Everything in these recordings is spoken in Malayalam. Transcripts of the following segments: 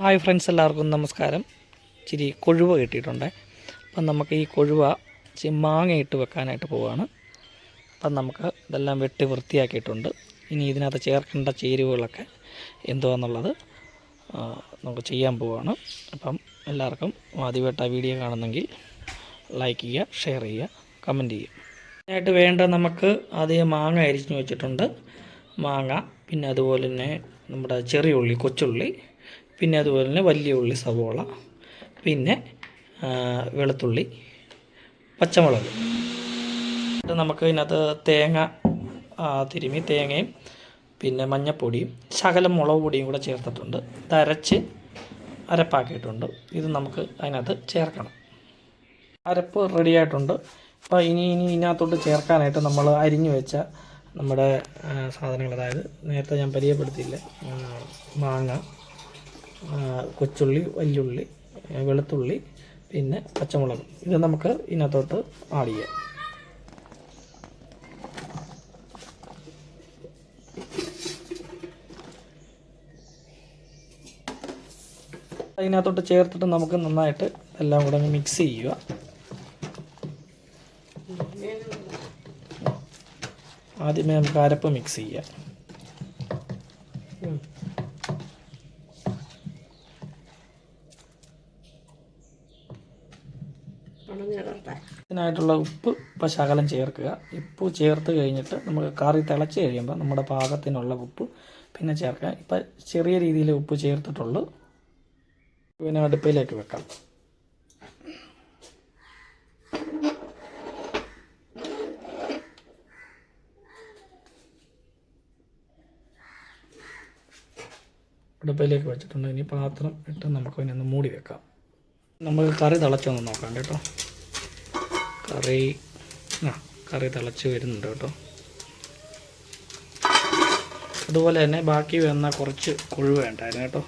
ഹായ് ഫ്രണ്ട്സ് എല്ലാവർക്കും നമസ്കാരം. ഇച്ചിരി കൊഴുവ കിട്ടിയിട്ടുണ്ട്. അപ്പം നമുക്ക് ഈ കൊഴുവ ഇച്ചിരി മാങ്ങ ഇട്ട് വെക്കാനായിട്ട് പോവുകയാണ് അപ്പം നമുക്ക് ഇതെല്ലാം വെട്ടി വൃത്തിയാക്കിയിട്ടുണ്ട്. ഇനി ഇതിനകത്ത് ചേർക്കേണ്ട ചേരുവകളൊക്കെ എന്തുവാന്നുള്ളത് നമുക്ക് ചെയ്യാൻ പോവുകയാണ് അപ്പം എല്ലാവർക്കും ആദ്യമായിട്ട് ആ വീഡിയോ കാണുന്നെങ്കിൽ ലൈക്ക് ചെയ്യുക ഷെയർ ചെയ്യുക കമന്റ് ചെയ്യുക. അതിനായിട്ട് വേണ്ട നമുക്ക് ആദ്യം മാങ്ങ അരിഞ്ഞു വെച്ചിട്ടുണ്ട്. മാങ്ങ പിന്നെ അതുപോലെ തന്നെ നമ്മുടെ ചെറിയ ഉള്ളി കൊച്ചുള്ളി. പിന്നെ അതുപോലെ തന്നെ വലിയ ഉള്ളി സവോള പിന്നെ വെളുത്തുള്ളി പച്ചമുളക്. നമുക്ക് ഇതിനകത്ത് തേങ്ങ തിരുമി തേങ്ങയും പിന്നെ മഞ്ഞപ്പൊടിയും ശകലം മുളക് പൊടിയും കൂടെ ചേർത്തിട്ടുണ്ട്. ഇത് അരപ്പാക്കിയിട്ടുണ്ട്. ഇത് നമുക്ക് അതിനകത്ത് ചേർക്കണം. അരപ്പ് റെഡി ആയിട്ടുണ്ട്. അപ്പോൾ ഇനി ഇനി ഇതിനകത്തോട്ട് ചേർക്കാനായിട്ട് നമ്മൾ അരിഞ്ഞു വെച്ച നമ്മുടെ സാധനങ്ങൾ. അതായത് നേരത്തെ ഞാൻ പരിചയപ്പെടുത്തിയില്ലേ മാങ്ങ. കൊച്ചുള്ളി വലിയുള്ളി വെളുത്തുള്ളി പിന്നെ പച്ചമുളക്. ഇത് നമുക്ക് ഇതിനകത്തോട്ട് ആഡ് ചെയ്യാം. അതിനകത്തോട്ട് ചേർത്തിട്ട് നമുക്ക് നന്നായിട്ട് എല്ലാം കൂടെ മിക്സ് ചെയ്യുക. ആദ്യമേ നമുക്ക് അരപ്പ് മിക്സ് ചെയ്യാം. ഇതിനായിട്ടുള്ള ഉപ്പ് ഇപ്പം ശകലം ചേർക്കുക. ഉപ്പ് ചേർത്ത് കഴിഞ്ഞിട്ട് നമുക്ക് കറി തിളച്ച് കഴിയുമ്പോൾ നമ്മുടെ പാകത്തിനുള്ള ഉപ്പ് പിന്നെ ചേർക്കുക. ഇപ്പം ചെറിയ രീതിയിൽ ഉപ്പ് ചേർത്തിട്ടുള്ളൂ. പിന്നെ അടുപ്പിലേക്ക് വെക്കാം. അടുപ്പിലേക്ക് വെച്ചിട്ടുണ്ട്. ഇനി പാത്രം ഇട്ട് നമുക്ക് ഇനി ഒന്ന് മൂടി വെക്കാം. നമുക്ക് കറി തിളച്ചൊന്ന് നോക്കാം കേട്ടോ. കറി ആ കറി തിളച്ച് വരുന്നുണ്ട് കേട്ടോ. അതുപോലെ തന്നെ ബാക്കി വന്ന കുറച്ച് കൊഴുവ ഉണ്ടായിരുന്നു കേട്ടോ.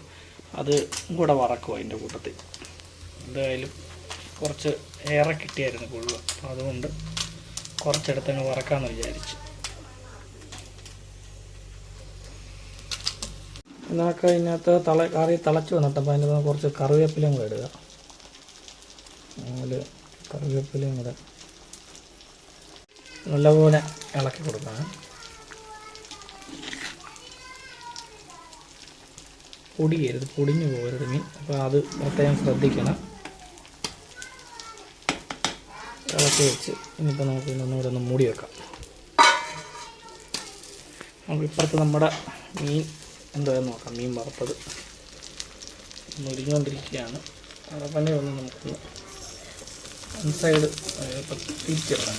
അത് കൂടെ വറക്കും അതിന്റെ കൂട്ടത്തിൽ. എന്തായാലും കുറച്ച് ഏറെ കിട്ടിയായിരുന്നു കൊഴുവ. അപ്പോൾ അതുകൊണ്ട് കുറച്ചെടുത്തങ്ങ് വറക്കാമെന്ന് വിചാരിച്ചു. എന്നൊക്കെ ഇതിനകത്ത് തള കറി തിളച്ച് വന്നിട്ട് അപ്പോൾ അതിന്റെ കുറച്ച് കറിവേപ്പിലയും കൂടെ ഇടുക. അതുപോലെ കറിവേപ്പിലയും കൂടെ നല്ലപോലെ ഇളക്കി കൊടുക്കണം. പൊടിയരുത് പൊടിഞ്ഞു പോകരുത് മീൻ. അപ്പോൾ അത് പ്രത്യേകം ശ്രദ്ധിക്കണം. ഇളക്കി വെച്ച് ഇനിയിപ്പോൾ നമുക്ക് ഇന്നൊന്നുകൂടെ ഒന്ന് മൂടി വെക്കാം. നമുക്ക് ഇപ്പുറത്ത് നമ്മുടെ മീൻ എന്തായാലും നോക്കാം. മീൻ വറുത്തത് മുരിഞ്ഞുകൊണ്ടിരിക്കുകയാണ് ആ പണി ഒന്ന് നമുക്കൊന്ന് സൈഡ് ഇപ്പം തിരിച്ചിടാം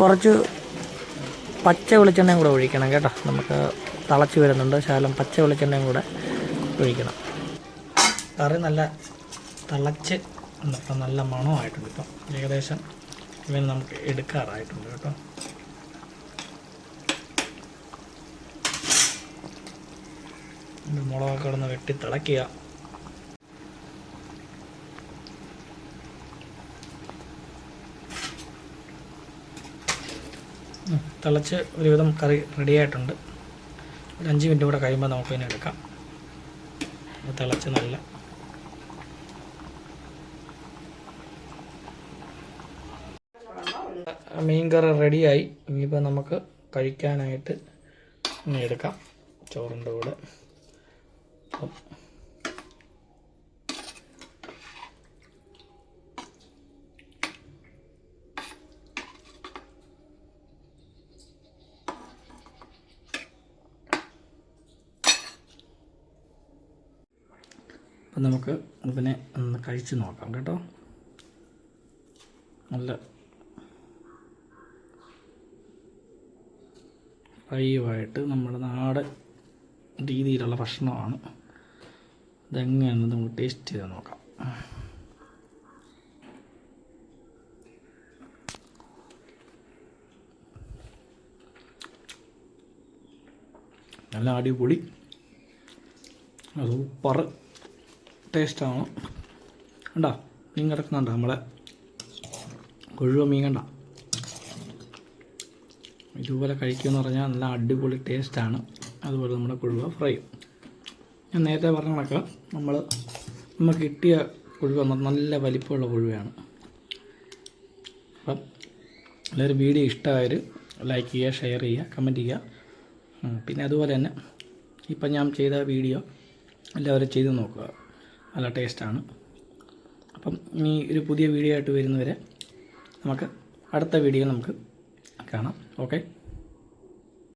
കുറച്ച് പച്ച വെളിച്ചെണ്ണയും കൂടെ ഒഴിക്കണം കേട്ടോ. നമുക്ക് തിളച്ച് വരുന്നുണ്ട്. ശകലം പച്ച വെളിച്ചെണ്ണയും കൂടെ ഒഴിക്കണം. കറി നല്ല തിളച്ച് നല്ല മണമായിട്ടുണ്ട് ഇപ്പം. ഏകദേശം ഇവൻ നമുക്ക് എടുക്കാറായിട്ടുണ്ട് കേട്ടോ. മുളകൊക്കെ കിടന്ന് വെട്ടി തിളയ്ക്കുക. ഉം, തിളച്ച് ഒരുവിധം കറി റെഡിയായിട്ടുണ്ട് ഒരു അഞ്ച് മിനിറ്റ് കൂടെ കഴിയുമ്പോൾ നമുക്ക് ഇതിനെ എടുക്കാം തിളച്ച് നല്ല മീൻ കറി റെഡിയായി ഇനിയിപ്പോൾ നമുക്ക് കഴിക്കാനായിട്ട് എടുക്കാം. ചോറിന്റെ കൂടെ. അപ്പം നമുക്ക് ഇതിനെ ഒന്ന് കഴിച്ച് നോക്കാം കേട്ടോ. നല്ല ഫ്രൈയുമായിട്ട് നമ്മുടെ നാടൻ രീതിയിലുള്ള ഭക്ഷണമാണ്. ഇതെങ്ങനെയാണ് നമുക്ക് ടേസ്റ്റ് ചെയ്ത് നോക്കാം. നല്ല അടിപൊളി. സൂപ്പർ ടേസ്റ്റാണ് കണ്ടോ മീൻ കിടക്കുന്നുണ്ടോ നമ്മളെ? കൊഴുവ മീൻ കണ്ട? ഇത് ഇതുപോലെ കഴിക്കുമെന്ന് പറഞ്ഞാൽ നല്ല അടിപൊളി ടേസ്റ്റാണ് അതുപോലെ നമ്മുടെ കൊഴുവ ഫ്രൈ ഞാൻ നേരത്തെ പറഞ്ഞ കണക്ക് നമ്മൾ നമുക്ക് കിട്ടിയ കുഴുവ നല്ല വലിപ്പമുള്ള കുഴുവയാണ് അപ്പം എല്ലാവരും വീഡിയോ ഇഷ്ടമായവർ ലൈക്ക് ചെയ്യുക ഷെയർ ചെയ്യുക കമന്റ് ചെയ്യുക. പിന്നെ അതുപോലെ തന്നെ ഇപ്പം ഞാൻ ചെയ്ത വീഡിയോ എല്ലാവരും ചെയ്ത് നോക്കുക. നല്ല ടേസ്റ്റാണ് അപ്പം ഇനി ഒരു പുതിയ വീഡിയോ ആയിട്ട് വരുന്നവരെ നമുക്ക് അടുത്ത വീഡിയോ നമുക്ക് കാണാം. ഓക്കെ